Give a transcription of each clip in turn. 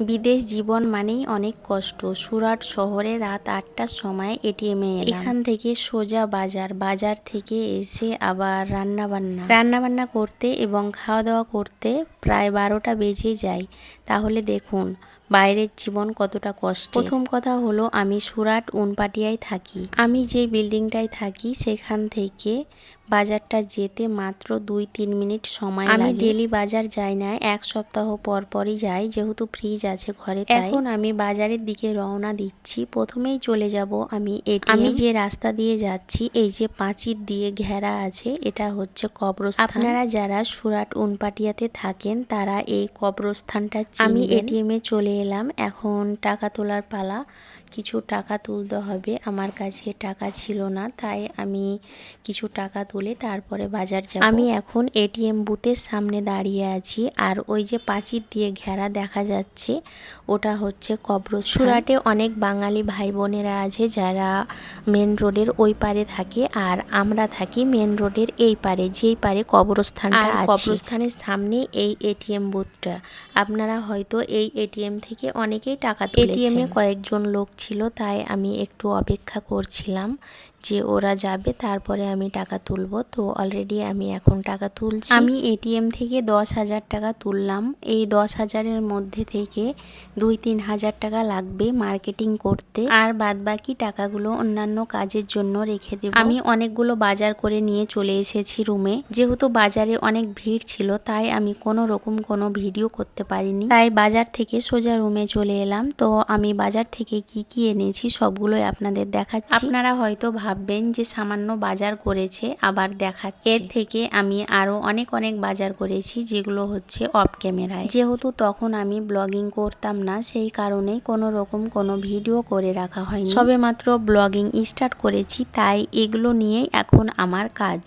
বিদেশ জীবন মানেই অনেক কষ্ট। সুরাট শহরে রাত আটটার সময় এটিএমে এলাম। এখান থেকে সোজা বাজার বাজার থেকে এসে আবার রান্নাবান্না। রান্নাবান্না বান্না করতে এবং খাওয়া দাওয়া করতে প্রায় বারোটা বেজে যায়। তাহলে দেখুন বাইরের জীবন কতটা কষ্ট প্রথম কথা হলো আমি সুরাট উনপাটিয়ায় থাকি। আমি যে বিল্ডিংটায় থাকি সেখান থেকে বাজারটা যেতে মাত্র দুই তিন মিনিট সময় আমি ডেলি বাজার যাই না এক সপ্তাহ পর পরই যাই যেহেতু ফ্রিজ আছে ঘরে এখন আমি বাজারের দিকে রওনা দিচ্ছি প্রথমেই চলে যাব আমি আমি যে রাস্তা দিয়ে যাচ্ছি এই যে পাঁচির দিয়ে ঘেরা আছে এটা হচ্ছে কবরস্থান। আপনারা যারা সুরাট উনপাটিয়াতে থাকেন তারা এই কবরস্থানটা আমি এটিএম এ চলে এলাম। এখন টাকা তোলার পালা। কিছু টাকা তুলতে হবে। আমার কাছে টাকা ছিল না তাই আমি কিছু টাকা তুলে তারপরে বাজার যাব। আমি এখন এটিএম বুথের সামনে দাঁড়িয়ে আছি আর ওই যে পাঁচির দিয়ে ঘেরা দেখা যাচ্ছে ওটা হচ্ছে কবর সুরাটে অনেক বাঙালি ভাই বোনেরা আছে যারা মেন রোডের ওই পারে থাকে আর আমরা থাকি মেন রোডের এই পারে যেই পারে কবরস্থানটা আছে। কবরস্থানের সামনে এই এটিএম বুথটা। আপনারা হয়তো এই এটিএম থেকে অনেকেই টাকা এটিএম কয়েকজন লোক ছিল তাই আমি একটু অপেক্ষা করছিলাম। যে ওরা যাবে তারপরে আমি টাকা তুলব। তো অলরেডি আমি এখন টাকা তুলছি। আমি এটিএম থেকে দশ হাজার টাকা তুললাম। এই দশ হাজারের মধ্যে থেকে দুই তিন হাজার টাকা লাগবে মার্কেটিং করতে। আর বাদ বাকি টাকাগুলো অন্যান্য কাজের জন্য রেখে দেব। আমি অনেকগুলো বাজার করে নিয়ে চলে এসেছি রুমে। যেহেতু বাজারে অনেক ভিড় ছিল তাই আমি কোনো রকম কোনো ভিডিও করতে পারিনি। তাই বাজার থেকে সোজা রুমে চলে এলাম। তো আমি বাজার থেকে কি কি এনেছি সবগুলোই আপনাদের দেখাচ্ছি। আপনারা হয়তো ভাববেন যে সামান্য বাজার করেছে, আবার দেখা এর থেকে আমি আরও অনেক অনেক বাজার করেছি, যেগুলো হচ্ছে অফ ক্যামেরায়। যেহেতু তখন আমি ব্লগিং করতাম না, সেই কারণে কোনো রকম কোনো ভিডিও করে রাখা হয়নি। সবে মাত্র ব্লগিং স্টার্ট করেছি, তাই এগুলো নিয়েই এখন আমার কাজ।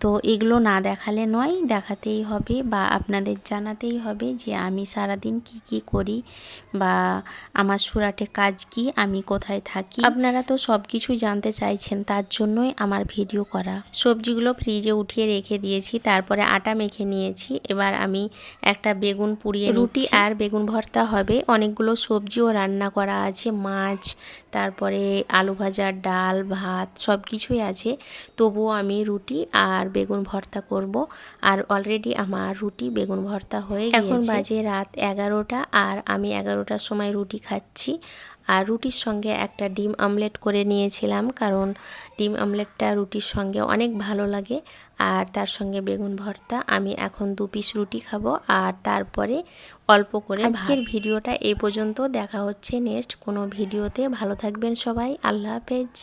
তো এগুলো না দেখালে নয় দেখাতেই হবে বা আপনাদের জানাতেই হবে যে আমি সারাদিন কি কি করি বা আমার সুরাটে কাজ কি আমি কোথায় থাকি। আপনারা তো সব কিছু জানতে চাইছেন তার জন্যই আমার ভিডিও করা। সবজিগুলো ফ্রিজে উঠিয়ে রেখে দিয়েছি তারপরে আটা মেখে নিয়েছি এবার আমি একটা বেগুন পুড়িয়ে রুটি আর বেগুন ভর্তা হবে অনেকগুলো সবজিও রান্না করা আছে মাছ তারপরে আলু ভাজা ডাল ভাত সব কিছুই আছে। তবুও আমি রুটি আর বেগুন ভর্তা করব। আর অলরেডি আমার রুটি বেগুন ভর্তা হয়ে গেছে এখন বাজে রাত এগারোটা আর আমি এগারোটার সময় রুটি খাচ্ছি। আর রুটির সঙ্গে একটা ডিম আমলেট করে নিয়েছিলাম কারণ ডিম আমলেটটা রুটির সঙ্গে অনেক ভালো লাগে। আর তার সঙ্গে বেগুন ভর্তা আমি এখন দু পিস রুটি খাব। আর তারপরে অল্প করে আজকের ভিডিওটা এই পর্যন্ত। দেখা হচ্ছে নেক্সট কোনো ভিডিওতে। ভালো থাকবেন সবাই। আল্লাহ হাফেজ।